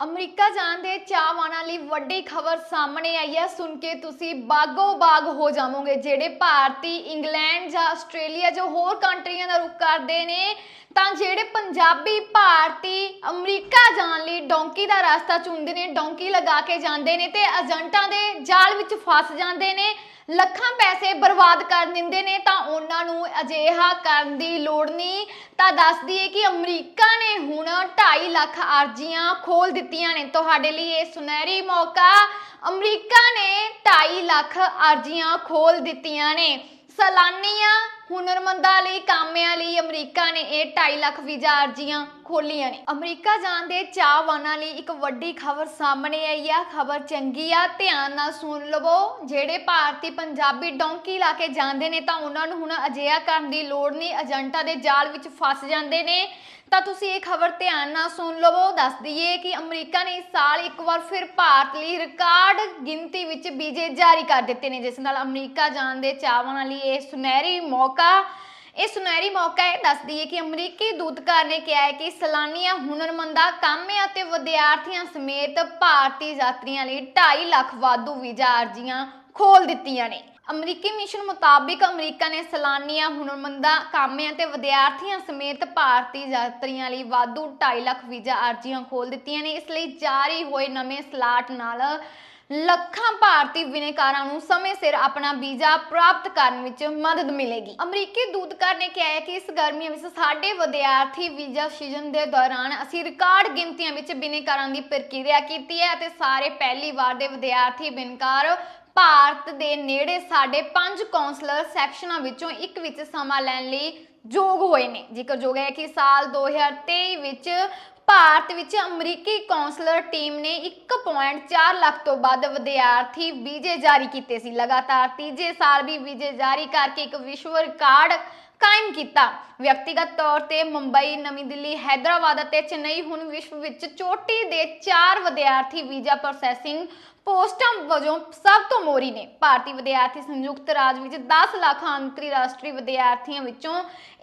America ਜਾਣ ਦੇ ਚਾਹਵਾਨਾਂ ਲਈ ਵੱਡੀ ਖਬਰ ਸਾਹਮਣੇ ਆਈ ਹੈ। ਸੁਣ ਕੇ ਤੁਸੀਂ ਬਾਗੋ ਬਾਗ ਹੋ ਜਾਵੋਗੇ, ਜਿਹੜੇ ਭਾਰਤੀ, ਇੰਗਲੈਂਡ ਜਾਂ ਆਸਟ੍ਰੇਲੀਆ ਜੋ ਹੋਰ ਕੰਟਰੀਆਂ ਦਾ ਰੁਖ ਕਰਦੇ ਨੇ, ਤਾਂ ਜਿਹੜੇ ਪੰਜਾਬੀ, ਭਾਰਤੀ, ਅਮਰੀਕਾ ਜਾਣ ਲਈ ਡੌਂਕੀ ਦਾ ਰਸਤਾ ਚੁਣਦੇ ਨੇ, ਡੌਂਕੀ ਲਗਾ ਕੇ ਜਾਂਦੇ ਨੇ ਤੇ ਏਜੰਟਾਂ ਦੇ ਜਾਲ ਵਿੱਚ ਫਸ ਜਾਂਦੇ ਨੇ, ਲੱਖਾਂ ਪੈਸੇ ਬਰਬਾਦ ਕਰ ਦਿੰਦੇ ਨੇ, ਤਾਂ ਉਹਨਾਂ ਨੂੰ ਅਜਿਹਾ ਕਰਨ ਦੀ ਲੋੜ ਨਹੀਂ। ਤਾਂ ਦੱਸ ਦਈਏ ਕਿ ਅਮਰੀਕਾ 2.5 ਲੱਖ ਅਰਜ਼ੀਆਂ ਖੋਲ ਦਿੱਤੀਆਂ ਨੇ। ਤੁਹਾਡੇ ਲਈ ਇਹ ਸੁਨਹਿਰੀ ਮੌਕਾ ਅਮਰੀਕਾ ਨੇ 2.5 ਲੱਖ ਅਰਜ਼ੀਆਂ ਖੋਲ ਦਿੱਤੀਆਂ ਨੇ। ਸਲਾਨੀਆਂ, ਹੁਨਰਮੰਦਾਂ ਲਈ, ਕਾਮਿਆਂ ਲਈ ਅਮਰੀਕਾ ਨੇ ਇਹ 2.5 ਲੱਖ ਵੀਜ਼ਾ ਅਰਜ਼ੀਆਂ ਖੋਲੀਆਂ ਨੇ। ਅਮਰੀਕਾ ਜਾਣ ਦੇ ਚਾਹਵਾਨਾਂ ਲਈ ਇੱਕ ਵੱਡੀ ਖਬਰ ਸਾਹਮਣੇ ਆਈ ਆ। ਖਬਰ ਚੰਗੀ ਆ, ਧਿਆਨ ਨਾਲ ਸੁਣ ਲਵੋ। ਜਿਹੜੇ ਭਾਰਤੀ ਪੰਜਾਬੀ ਡੌਂਕੀ ਲਾ ਕੇ ਜਾਂਦੇ ਨੇ ਤਾਂ ਉਹਨਾਂ ਨੂੰ ਹੁਣ ਅਜਿਹਾ ਕਰਨ ਦੀ ਲੋੜ ਨਹੀਂ। ਏਜੰਟਾਂ ਦੇ ਜਾਲ ਵਿੱਚ ਫਸ ਜਾਂਦੇ ਨੇ। ਤਾਂ ਤੁਸੀਂ ਇਹ ਖਬਰ ਧਿਆਨ ਨਾਲ ਸੁਣ ਲਵੋ। ਦੱਸ ਦਈਏ ਕਿ ਅਮਰੀਕਾ ਨੇ ਇਸ ਸਾਲ ਇੱਕ ਵਾਰ ਫਿਰ ਭਾਰਤ ਲਈ ਰਿਕਾਰਡ ਗਿਣਤੀ ਵਿੱਚ ਵੀਜ਼ੇ ਜਾਰੀ ਕਰ ਦਿੱਤੇ ਨੇ, ਜਿਸ ਨਾਲ ਅਮਰੀਕਾ ਜਾਣ ਦੇ ਚਾਹਵਾਨਾਂ ਲਈ ਇਹ ਸੁਨਹਿਰੀ ਮੌਕਾ, ਇਹ ਸੁਨਹਿਰੀ ਮੌਕਾ ਹੈ। ਦੱਸ ਦਈਏ ਕਿ ਅਮਰੀਕੀ ਦੂਤਕਾਰ ਨੇ ਕਿਹਾ ਹੈ ਕਿ ਸਲਾਨੀਆਂ ਹੁਨਰਮੰਦਾਂ ਕਾਮਿਆਂ ਅਤੇ ਵਿਦਿਆਰਥੀਆਂ ਸਮੇਤ ਭਾਰਤੀ ਯਾਤਰੀਆਂ ਲਈ 2.5 ਲੱਖ ਵਾਧੂ ਵੀਜ਼ਾ ਅਰਜ਼ੀਆਂ ਖੋਲ ਦਿੱਤੀਆਂ ਨੇ। ਅਮਰੀਕੀ ਮਿਸ਼ਨ ਮੁਤਾਬਿਕ ਅਮਰੀਕਾ ਨੇ ਸਲਾਨੀਆਂ, ਹੁਨਰਮੰਦਾਂ, ਕਾਮਿਆਂ ਤੇ ਵਿਦਿਆਰਥੀਆਂ ਸਮੇਤ ਭਾਰਤੀ ਯਾਤਰੀਆਂ ਲਈ ਵਾਧੂ 2.5 ਲੱਖ ਵੀਜ਼ਾ ਅਰਜ਼ੀਆਂ ਖੋਲ ਦਿੱਤੀਆਂ ਨੇ। ਇਸ ਲਈ ਜਾਰੀ ਹੋਏ ਨਵੇਂ ਸਲਾਟ ਨਾਲ ਲੱਖਾਂ ਭਾਰਤੀ ਵਿਨੇਕਾਰਾਂ ਨੂੰ ਸਮੇਂ ਸਿਰ ਆਪਣਾ ਵੀਜ਼ਾ ਪ੍ਰਾਪਤ ਕਰਨ ਵਿੱਚ ਮਦਦ ਮਿਲੇਗੀ। ਅਮਰੀਕੀ ਦੂਤਕਾਰ ਨੇ ਕਿਹਾ ਹੈ ਕਿ ਇਸ ਗਰਮੀਆਂ ਵਿੱਚ ਸਾਡੇ ਵਿਦਿਆਰਥੀ ਵੀਜ਼ਾ ਸੀਜ਼ਨ ਦੇ ਦੌਰਾਨ ਅਸੀਂ ਰਿਕਾਰਡ ਗਿਣਤੀਆਂ ਵਿੱਚ ਬਿਨੇਕਾਰਾਂ ਦੀ ਪ੍ਰਕਿਰਿਆ ਕੀਤੀ ਹੈ ਅਤੇ ਸਾਰੇ ਪਹਿਲੀ ਵਾਰ ਦੇ ਵਿਦਿਆਰਥੀ ਬਿਨਕਾਰ ਭਾਰਤ ਦੇ ਨੇੜੇ ਸਾਡੇ ਪੰਜ ਕਾਉਂਸਲਰ ਸੈਕਸ਼ਨਾਂ ਵਿੱਚੋਂ ਇੱਕ ਵਿੱਚ ਸਮਾਂ ਲੈਣ ਲਈ ਯੋਗ ਹੋਏ ਨੇ। ਜ਼ਿਕਰਯੋਗ ਹੈ ਕਿ ਸਾਲ 2023 ਵਿੱਚ ਭਾਰਤ ਵਿੱਚ ਅਮਰੀਕੀ ਕੌਂਸਲਰ ਟੀਮ ਨੇ 1.4 ਲੱਖ ਤੋਂ ਵੱਧ ਵਿਦਿਆਰਥੀ ਵੀਜ਼ੇ ਜਾਰੀ ਕੀਤੇ ਸੀ। ਲਗਾਤਾਰ ਤੀਜੇ ਸਾਲ ਵੀ ਵੀਜ਼ੇ ਜਾਰੀ ਕਰਕੇ ਇੱਕ ਵਿਸ਼ਵ ਰਿਕਾਰਡ ਕਾਇਮ ਕੀਤਾ। ਵਿਅਕਤੀਗਤ ਤੌਰ ਤੇ ਮੁੰਬਈ, ਨਵੀਂ ਦਿੱਲੀ, ਹੈਦਰਾਬਾਦ ਅਤੇ ਚੇਨਈ ਹੁਣ ਵਿਸ਼ਵ ਵਿੱਚ ਚੋਟੀ ਦੇ 4 ਵਿਦਿਆਰਥੀ ਵੀਜ਼ਾ ਪ੍ਰੋਸੈਸਿੰਗ ਪੋਸਟਾਂ ਵਜੋਂ ਸਭ ਤੋਂ ਮੋਰੀ ਨੇ। ਭਾਰਤੀ ਵਿਦਿਆਰਥੀ ਸੰਯੁਕਤ ਰਾਜ ਵਿੱਚ 10 ਲੱਖ ਅੰਤਰਰਾਸ਼ਟਰੀ ਵਿਦਿਆਰਥੀਆਂ ਵਿੱਚੋਂ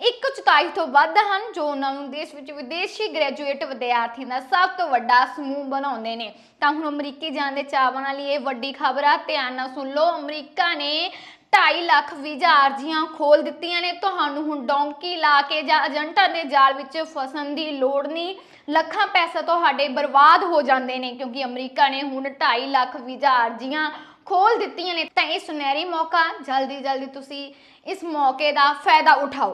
ਇੱਕ ਚੌਥਾਈ ਤੋਂ ਵੱਧ ਹਨ, ਜੋ ਉਹਨਾਂ ਨੂੰ ਦੇਸ਼ ਵਿੱਚ ਵਿਦੇਸ਼ੀ ਗ੍ਰੈਜੂਏਟ ਵਿਦਿਆਰਥੀਆਂ ਦਾ ਸਭ ਤੋਂ ਵੱਡਾ ਸਮੂਹ ਬਣਾਉਂਦੇ ਨੇ। ਤਾਂ ਹੁਣ ਅਮਰੀਕੀ ਜਾਣ ਦੇ ਚਾਹਵਾਨਾਂ ਲਈ ਇਹ ਵੱਡੀ ਖਬਰ ਆ, ਧਿਆਨ ਨਾਲ ਸੁਣ ਲਓ, ਅਮਰੀਕਾ ਨੇ 2.5 ਲੱਖ ਵੀਜ਼ਾ ਅਰਜ਼ੀਆਂ ਖੋਲ ਦਿੱਤੀਆਂ ਨੇ। ਤੁਹਾਨੂੰ ਹੁਣ ਡੌਂਕੀ ਲਾ ਕੇ ਜਾਂ ਏਜੰਟਾਂ ਦੇ ਜਾਲ ਵਿੱਚ ਫਸਣ ਦੀ ਲੋੜ ਨਹੀਂ। ਲੱਖਾਂ ਪੈਸਾ ਤੁਹਾਡੇ ਬਰਬਾਦ ਹੋ ਜਾਂਦੇ ਨੇ ਕਿਉਂਕਿ ਅਮਰੀਕਾ ਨੇ ਹੁਣ 2.5 ਲੱਖ ਵੀਜ਼ਾ ਅਰਜ਼ੀਆਂ ਖੋਲ ਦਿੱਤੀਆਂ ਨੇ। ਤਾਂ ਇਹ ਸੁਨਹਿਰੀ ਮੌਕਾ ਜਲਦੀ ਜਲਦੀ ਤੁਸੀਂ ਇਸ ਮੌਕੇ ਦਾ ਫਾਇਦਾ ਉਠਾਓ।